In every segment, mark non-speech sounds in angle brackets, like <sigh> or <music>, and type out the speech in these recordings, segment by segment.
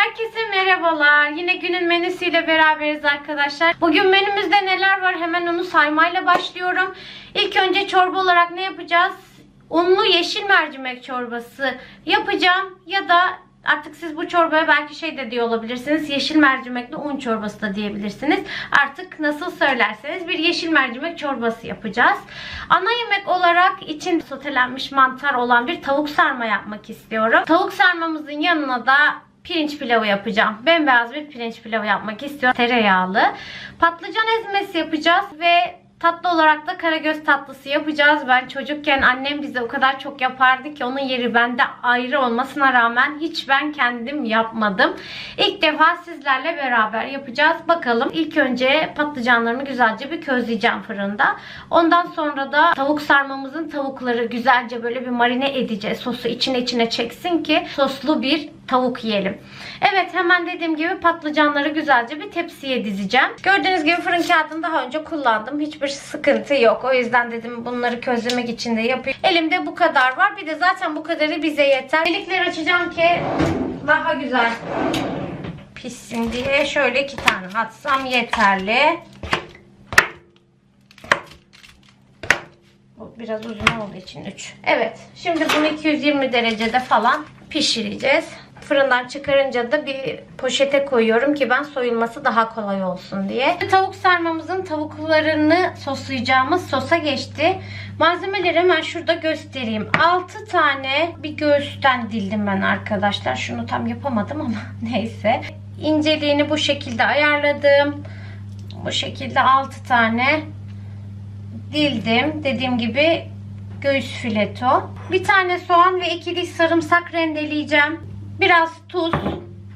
Herkese merhabalar. Yine günün menüsüyle beraberiz arkadaşlar. Bugün menümüzde neler var hemen onu saymayla başlıyorum. İlk önce çorba olarak ne yapacağız? Unlu yeşil mercimek çorbası yapacağım ya da Artık siz bu çorbaya belki şey de diyor olabilirsiniz. Yeşil mercimekli un çorbası da diyebilirsiniz. Artık nasıl söylerseniz bir yeşil mercimek çorbası yapacağız. Ana yemek olarak için sotelenmiş mantar olan bir tavuk sarma yapmak istiyorum. Tavuk sarmamızın yanına da pirinç pilavı yapacağım. Bembeyaz bir pirinç pilavı yapmak istiyorum. Tereyağlı. Patlıcan ezmesi yapacağız ve Tatlı olarak da karagöz tatlısı yapacağız. Ben çocukken annem bize o kadar çok yapardı ki onun yeri bende ayrı olmasına rağmen hiç ben kendim yapmadım. İlk defa sizlerle beraber yapacağız. Bakalım ilk önce patlıcanlarını güzelce bir közleyeceğim fırında. Ondan sonra da tavuk sarmamızın tavukları güzelce böyle bir marine edeceğiz. Sosu içine içine çeksin ki soslu bir tavuk yiyelim. Evet hemen dediğim gibi patlıcanları güzelce bir tepsiye dizeceğim. Gördüğünüz gibi fırın kağıdını daha önce kullandım. Hiçbir sıkıntı yok. O yüzden dedim bunları közlemek için de yapayım. Elimde bu kadar var. Bir de zaten bu kadarı bize yeter. Delikleri açacağım ki daha güzel pişsin diye şöyle iki tane atsam yeterli. Bu biraz uzun olduğu için 3. Evet. Şimdi bunu 220 derecede falan pişireceğiz. Fırından çıkarınca da bir poşete koyuyorum ki ben soyulması daha kolay olsun diye. Tavuk sarmamızın tavuklarını soslayacağımız sosa geçti. Malzemeleri hemen şurada göstereyim. 6 tane bir göğüsten dildim ben arkadaşlar. Şunu tam yapamadım ama <laughs> neyse. İnceliğini bu şekilde ayarladım. Bu şekilde 6 tane dildim. Dediğim gibi göğüs fileto. Bir tane soğan ve iki sarımsak rendeleyeceğim. Biraz tuz,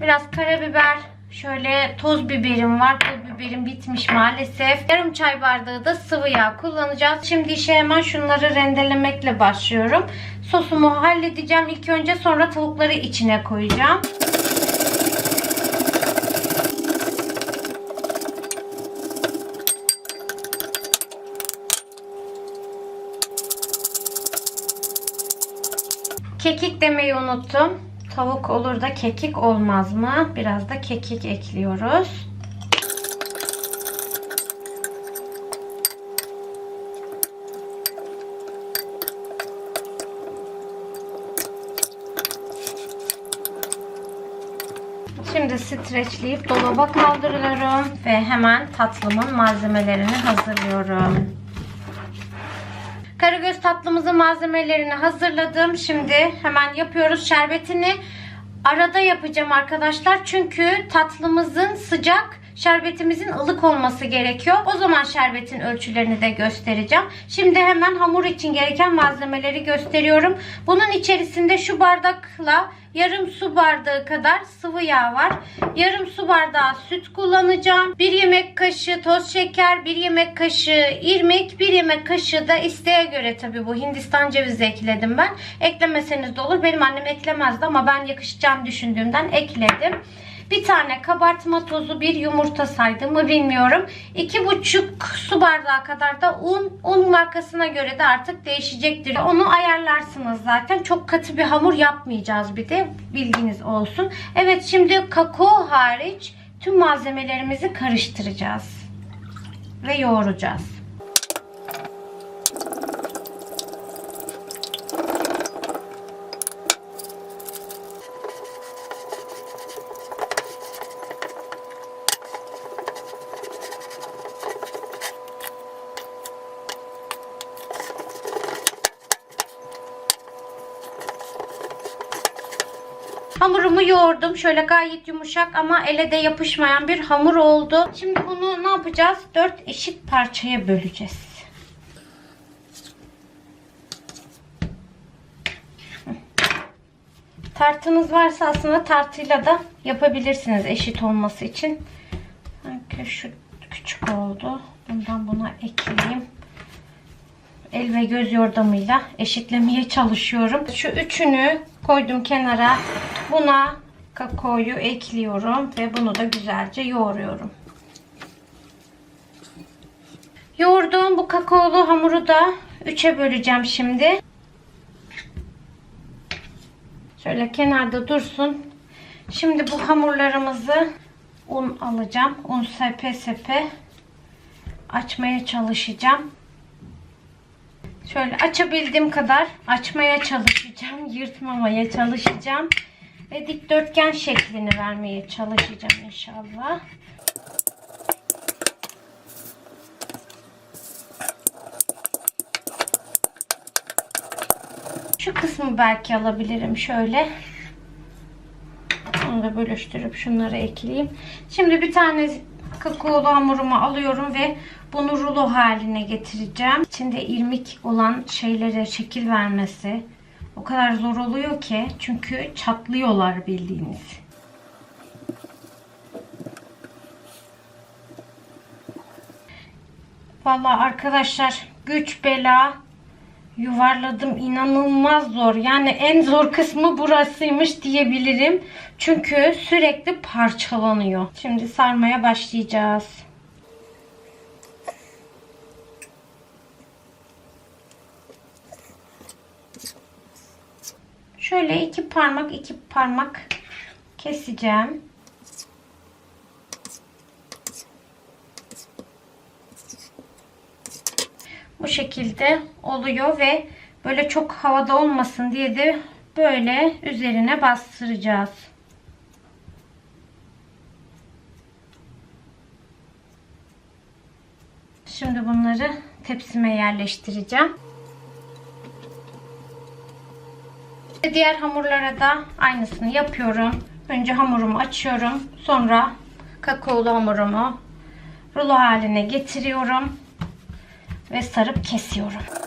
biraz karabiber, şöyle toz biberim var. Toz biberim bitmiş maalesef. Yarım çay bardağı da sıvı yağ kullanacağız. Şimdi işe hemen şunları rendelemekle başlıyorum. Sosumu halledeceğim ilk önce sonra tavukları içine koyacağım. Kekik demeyi unuttum. Tavuk olur da kekik olmaz mı? Biraz da kekik ekliyoruz. Şimdi streçleyip dolaba kaldırıyorum ve hemen tatlımın malzemelerini hazırlıyorum. Karagöz tatlımızın malzemelerini hazırladım. Şimdi hemen yapıyoruz. Şerbetini arada yapacağım arkadaşlar. Çünkü tatlımızın sıcak şerbetimizin ılık olması gerekiyor. O zaman şerbetin ölçülerini de göstereceğim. Şimdi hemen hamur için gereken malzemeleri gösteriyorum. Bunun içerisinde şu bardakla yarım su bardağı kadar sıvı yağ var. Yarım su bardağı süt kullanacağım. 1 yemek kaşığı toz şeker, 1 yemek kaşığı irmik, 1 yemek kaşığı da isteğe göre tabi bu Hindistan cevizi ekledim ben. Eklemeseniz de olur. Benim annem eklemezdi ama ben yakışacağını düşündüğümden ekledim. Bir tane kabartma tozu, bir yumurta saydım mı bilmiyorum. 2,5 su bardağı kadar da un. Un markasına göre de artık değişecektir. Onu ayarlarsınız zaten. Çok katı bir hamur yapmayacağız bir de. Bilginiz olsun. Evet şimdi kakao hariç tüm malzemelerimizi karıştıracağız. Ve yoğuracağız. Yoğurdum. Şöyle gayet yumuşak ama ele de yapışmayan bir hamur oldu. Şimdi bunu ne yapacağız? 4 eşit parçaya böleceğiz. Tartınız varsa aslında tartıyla da yapabilirsiniz eşit olması için. Sanki şu küçük oldu. Bundan buna ekleyeyim. El ve göz yordamıyla eşitlemeye çalışıyorum. Şu üçünü koydum kenara. Buna kakaoyu ekliyorum ve bunu da güzelce yoğuruyorum. Yoğurduğum bu kakaolu hamuru da 3'e böleceğim şimdi. Şöyle kenarda dursun. Şimdi bu hamurlarımızı un alacağım. Un sepe sepe açmaya çalışacağım. Şöyle açabildiğim kadar açmaya çalışacağım. Yırtmamaya çalışacağım. Ve dikdörtgen şeklini vermeye çalışacağım inşallah. Şu kısmı belki alabilirim şöyle. Onu da bölüştürüp şunları ekleyeyim. Şimdi bir tane kakaolu hamurumu alıyorum ve bunu rulo haline getireceğim. İçinde irmik olan şeylere şekil vermesi o kadar zor oluyor ki çünkü çatlıyorlar bildiğiniz. Vallahi arkadaşlar güç bela yuvarladım inanılmaz zor. Yani en zor kısmı burasıymış diyebilirim. Çünkü sürekli parçalanıyor. Şimdi sarmaya başlayacağız. Şöyle iki parmak iki parmak keseceğim. Bu şekilde oluyor ve böyle çok havada olmasın diye de böyle üzerine bastıracağız. Şimdi bunları tepsime yerleştireceğim. Diğer hamurlara da aynısını yapıyorum. Önce hamurumu açıyorum. Sonra kakaolu hamurumu rulo haline getiriyorum ve sarıp kesiyorum.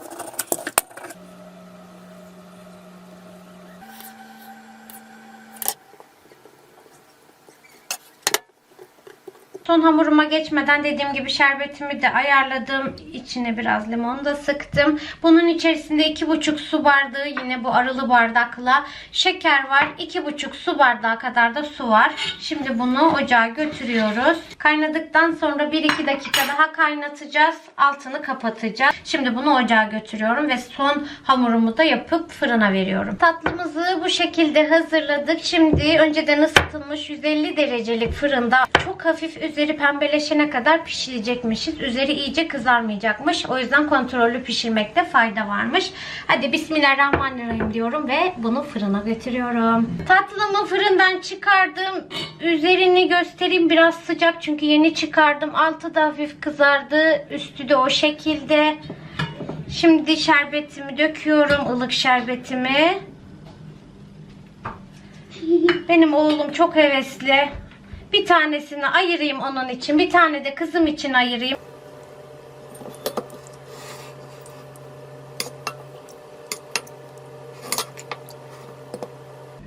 Son hamuruma geçmeden dediğim gibi şerbetimi de ayarladım. İçine biraz limon da sıktım. Bunun içerisinde 2,5 su bardağı yine bu arılı bardakla şeker var. 2,5 su bardağı kadar da su var. Şimdi bunu ocağa götürüyoruz. Kaynadıktan sonra 1-2 dakika daha kaynatacağız. Altını kapatacağız. Şimdi bunu ocağa götürüyorum ve son hamurumu da yapıp fırına veriyorum. Tatlımızı bu şekilde hazırladık. Şimdi önceden ısıtılmış 150 derecelik fırında çok hafif üzeri pembeleşene kadar pişirecekmişiz. Üzeri iyice kızarmayacakmış. O yüzden kontrollü pişirmekte fayda varmış. Hadi bismillahirrahmanirrahim diyorum ve bunu fırına götürüyorum. Tatlımı fırından çıkardım. Üzerini göstereyim biraz sıcak çünkü yeni çıkardım. Altı da hafif kızardı. Üstü de o şekilde. Şimdi şerbetimi döküyorum. ılık şerbetimi. Benim oğlum çok hevesli. Bir tanesini ayırayım onun için. Bir tane de kızım için ayırayım.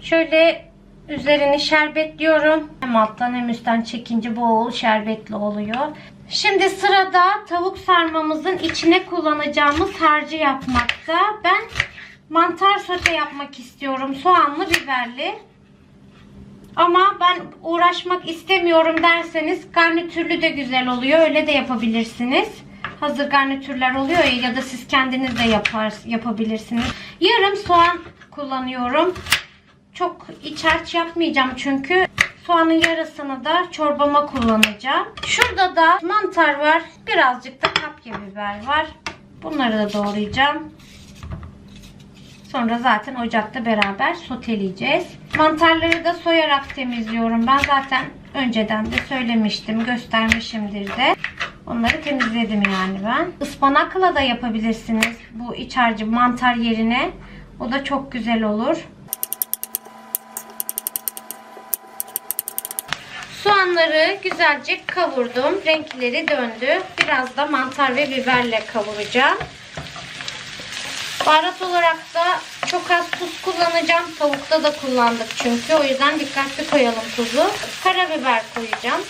Şöyle üzerini şerbetliyorum. Hem alttan hem üstten çekince bol şerbetli oluyor. Şimdi sırada tavuk sarmamızın içine kullanacağımız harcı yapmakta. Ben mantar sote yapmak istiyorum. Soğanlı, biberli. Ama ben uğraşmak istemiyorum derseniz garnitürlü de güzel oluyor. Öyle de yapabilirsiniz. Hazır garnitürler oluyor ya ya da siz kendiniz de yapar, yapabilirsiniz. Yarım soğan kullanıyorum. Çok iç harç yapmayacağım çünkü soğanın yarısını da çorbama kullanacağım. Şurada da mantar var. Birazcık da kapya biber var. Bunları da doğrayacağım. Sonra zaten ocakta beraber soteleyeceğiz. Mantarları da soyarak temizliyorum. Ben zaten önceden de söylemiştim, göstermişimdir de. Onları temizledim yani ben. Ispanakla da yapabilirsiniz bu iç harcı mantar yerine. O da çok güzel olur. Soğanları güzelce kavurdum. Renkleri döndü. Biraz da mantar ve biberle kavuracağım. Baharat olarak da çok az tuz kullanacağım. Tavukta da kullandık çünkü. O yüzden dikkatli koyalım tuzu. Karabiber koyacağım.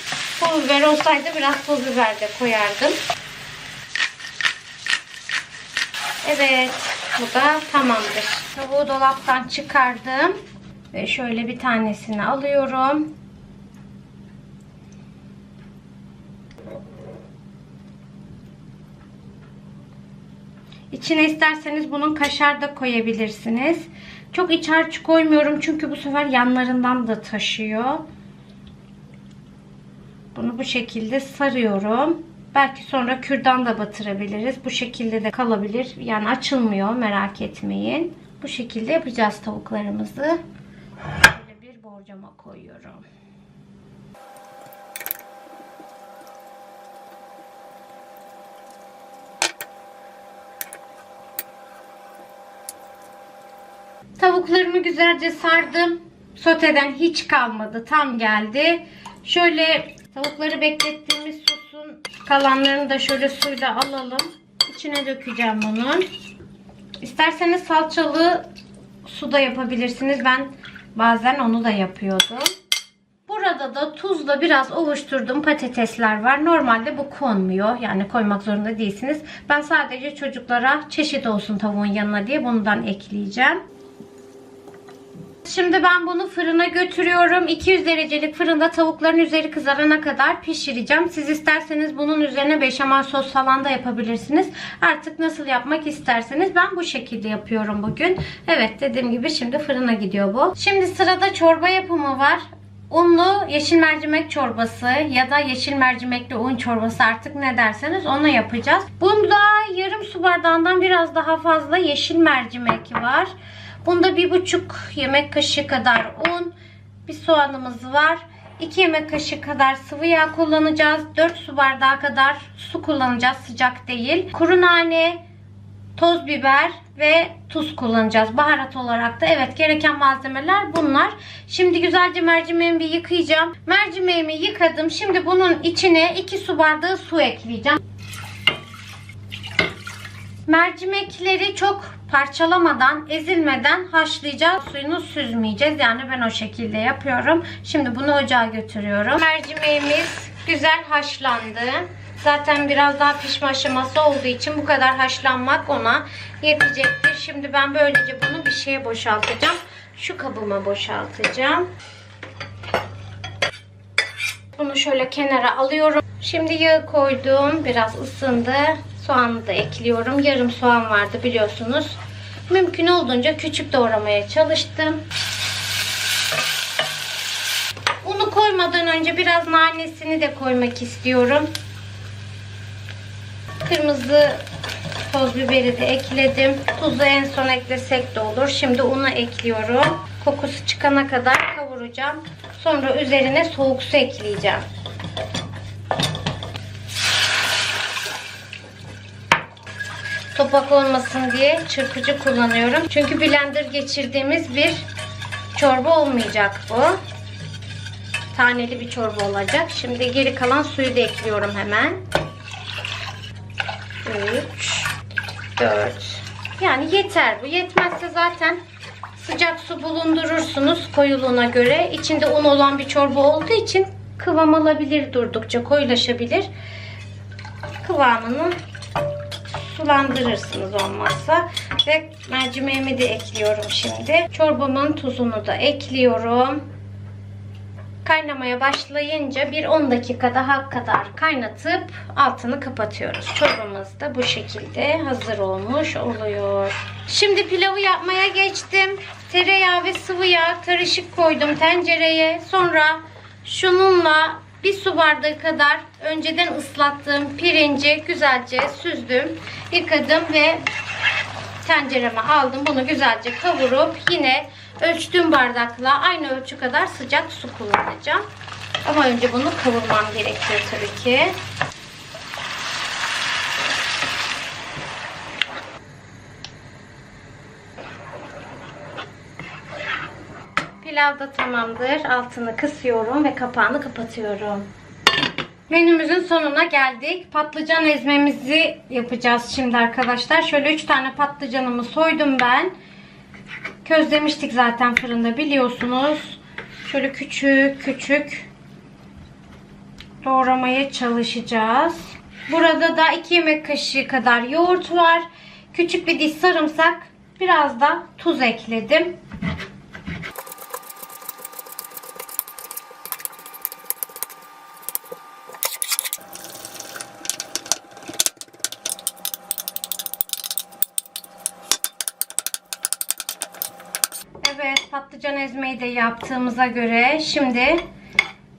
Pul biber olsaydı biraz pul biber de koyardım. Evet. Bu da tamamdır. Tavuğu dolaptan çıkardım. Ve şöyle bir tanesini alıyorum. İçine isterseniz bunun kaşar da koyabilirsiniz. Çok iç harç koymuyorum çünkü bu sefer yanlarından da taşıyor. Bunu bu şekilde sarıyorum. Belki sonra kürdan da batırabiliriz. Bu şekilde de kalabilir. Yani açılmıyor merak etmeyin. Bu şekilde yapacağız tavuklarımızı. Böyle bir borcama koyuyorum. Tavuklarımı güzelce sardım. Soteden hiç kalmadı. Tam geldi. Şöyle tavukları beklettiğimiz sosun kalanlarını da şöyle suyla alalım. İçine dökeceğim bunun. İsterseniz salçalı su da yapabilirsiniz. Ben bazen onu da yapıyordum. Burada da tuzla biraz ovuşturduğum patatesler var. Normalde bu konmuyor. Yani koymak zorunda değilsiniz. Ben sadece çocuklara çeşit olsun tavuğun yanına diye bundan ekleyeceğim. Şimdi ben bunu fırına götürüyorum. 200 derecelik fırında tavukların üzeri kızarana kadar pişireceğim. Siz isterseniz bunun üzerine beşamel sos falan da yapabilirsiniz. Artık nasıl yapmak isterseniz ben bu şekilde yapıyorum bugün. Evet dediğim gibi şimdi fırına gidiyor bu. Şimdi sırada çorba yapımı var. Unlu yeşil mercimek çorbası ya da yeşil mercimekli un çorbası artık ne derseniz onu yapacağız. Bunda yarım su bardağından biraz daha fazla yeşil mercimek var. Bunda bir buçuk yemek kaşığı kadar un, bir soğanımız var. 2 yemek kaşığı kadar sıvı yağ kullanacağız. 4 su bardağı kadar su kullanacağız sıcak değil. Kuru nane, toz biber ve tuz kullanacağız. Baharat olarak da evet gereken malzemeler bunlar. Şimdi güzelce mercimeğimi bir yıkayacağım. Mercimeğimi yıkadım. Şimdi bunun içine 2 su bardağı su ekleyeceğim. Mercimekleri çok parçalamadan, ezilmeden haşlayacağız. Suyunu süzmeyeceğiz. Yani ben o şekilde yapıyorum. Şimdi bunu ocağa götürüyorum. Mercimeğimiz güzel haşlandı. Zaten biraz daha pişme aşaması olduğu için bu kadar haşlanmak ona yetecektir. Şimdi ben böylece bunu bir şeye boşaltacağım. Şu kabıma boşaltacağım. Bunu şöyle kenara alıyorum. Şimdi yağı koydum. Biraz ısındı. Soğanı da ekliyorum. Yarım soğan vardı biliyorsunuz. Mümkün olduğunca küçük doğramaya çalıştım. Unu koymadan önce biraz nanesini de koymak istiyorum. Kırmızı toz biberi de ekledim. Tuzu en son eklesek de olur. Şimdi unu ekliyorum. Kokusu çıkana kadar kavuracağım. Sonra üzerine soğuk su ekleyeceğim. Topak olmasın diye çırpıcı kullanıyorum. Çünkü blender geçirdiğimiz bir çorba olmayacak bu. Taneli bir çorba olacak. Şimdi geri kalan suyu da ekliyorum hemen. 3 4 Yani yeter bu. Yetmezse zaten sıcak su bulundurursunuz koyuluğuna göre. İçinde un olan bir çorba olduğu için kıvam alabilir durdukça koyulaşabilir. Kıvamını sulandırırsınız olmazsa. Ve mercimeğimi de ekliyorum şimdi. Çorbamın tuzunu da ekliyorum. Kaynamaya başlayınca bir 10 dakika daha kadar kaynatıp altını kapatıyoruz. Çorbamız da bu şekilde hazır olmuş oluyor. Şimdi pilavı yapmaya geçtim. Tereyağı ve sıvı yağ karışık koydum tencereye. Sonra şununla bir su bardağı kadar önceden ıslattığım pirinci güzelce süzdüm, yıkadım ve tencereme aldım. Bunu güzelce kavurup yine ölçtüğüm bardakla aynı ölçü kadar sıcak su kullanacağım. Ama önce bunu kavurmam gerekiyor tabii ki. Pilav da tamamdır. Altını kısıyorum ve kapağını kapatıyorum. Menümüzün sonuna geldik. Patlıcan ezmemizi yapacağız şimdi arkadaşlar. Şöyle 3 tane patlıcanımı soydum ben. Közlemiştik zaten fırında biliyorsunuz. Şöyle küçük küçük doğramaya çalışacağız. Burada da 2 yemek kaşığı kadar yoğurt var. Küçük bir diş sarımsak. Biraz da tuz ekledim. Patlıcan ezmeyi de yaptığımıza göre şimdi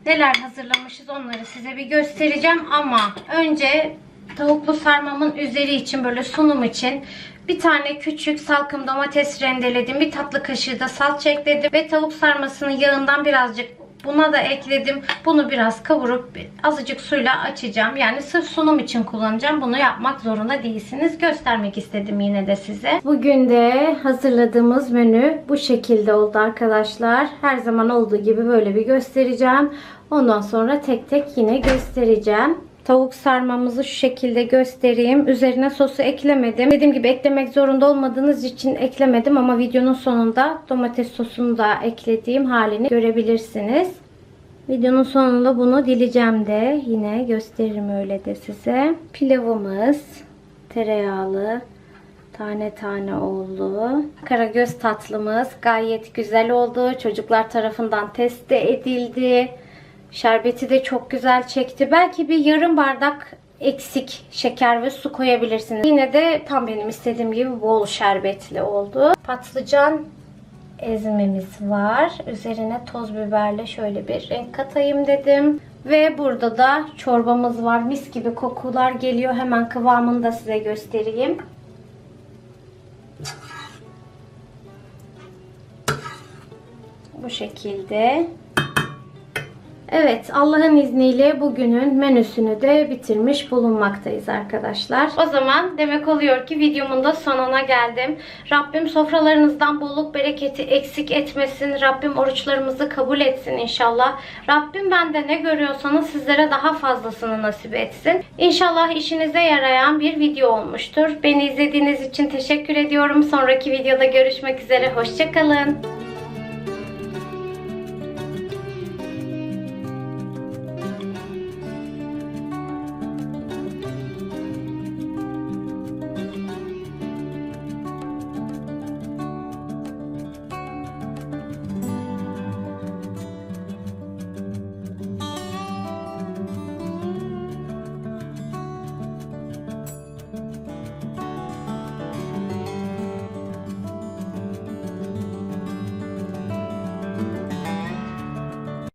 neler hazırlamışız onları size bir göstereceğim ama önce tavuklu sarmamın üzeri için böyle sunum için bir tane küçük salkım domates rendeledim. Bir tatlı kaşığı da salça ekledim ve tavuk sarmasının yağından birazcık Buna da ekledim. Bunu biraz kavurup azıcık suyla açacağım. Yani sırf sunum için kullanacağım. Bunu yapmak zorunda değilsiniz. Göstermek istedim yine de size. Bugün de hazırladığımız menü bu şekilde oldu arkadaşlar. Her zaman olduğu gibi böyle bir göstereceğim. Ondan sonra tek tek yine göstereceğim. Tavuk sarmamızı şu şekilde göstereyim. Üzerine sosu eklemedim. Dediğim gibi eklemek zorunda olmadığınız için eklemedim ama videonun sonunda domates sosunu da eklediğim halini görebilirsiniz. Videonun sonunda bunu dileyeceğim de yine gösteririm öyle de size. Pilavımız tereyağlı tane tane oldu. Karagöz tatlımız gayet güzel oldu. Çocuklar tarafından test de edildi. Şerbeti de çok güzel çekti. Belki bir yarım bardak eksik şeker ve su koyabilirsiniz. Yine de tam benim istediğim gibi bol şerbetli oldu. Patlıcan ezmemiz var. Üzerine toz biberle şöyle bir renk katayım dedim. Ve burada da çorbamız var. Mis gibi kokular geliyor. Hemen kıvamını da size göstereyim. Bu şekilde. Evet Allah'ın izniyle bugünün menüsünü de bitirmiş bulunmaktayız arkadaşlar. O zaman demek oluyor ki videomun da sonuna geldim. Rabbim sofralarınızdan bolluk bereketi eksik etmesin. Rabbim oruçlarımızı kabul etsin inşallah. Rabbim bende ne görüyorsanız sizlere daha fazlasını nasip etsin. İnşallah işinize yarayan bir video olmuştur. Beni izlediğiniz için teşekkür ediyorum. Sonraki videoda görüşmek üzere. Hoşçakalın.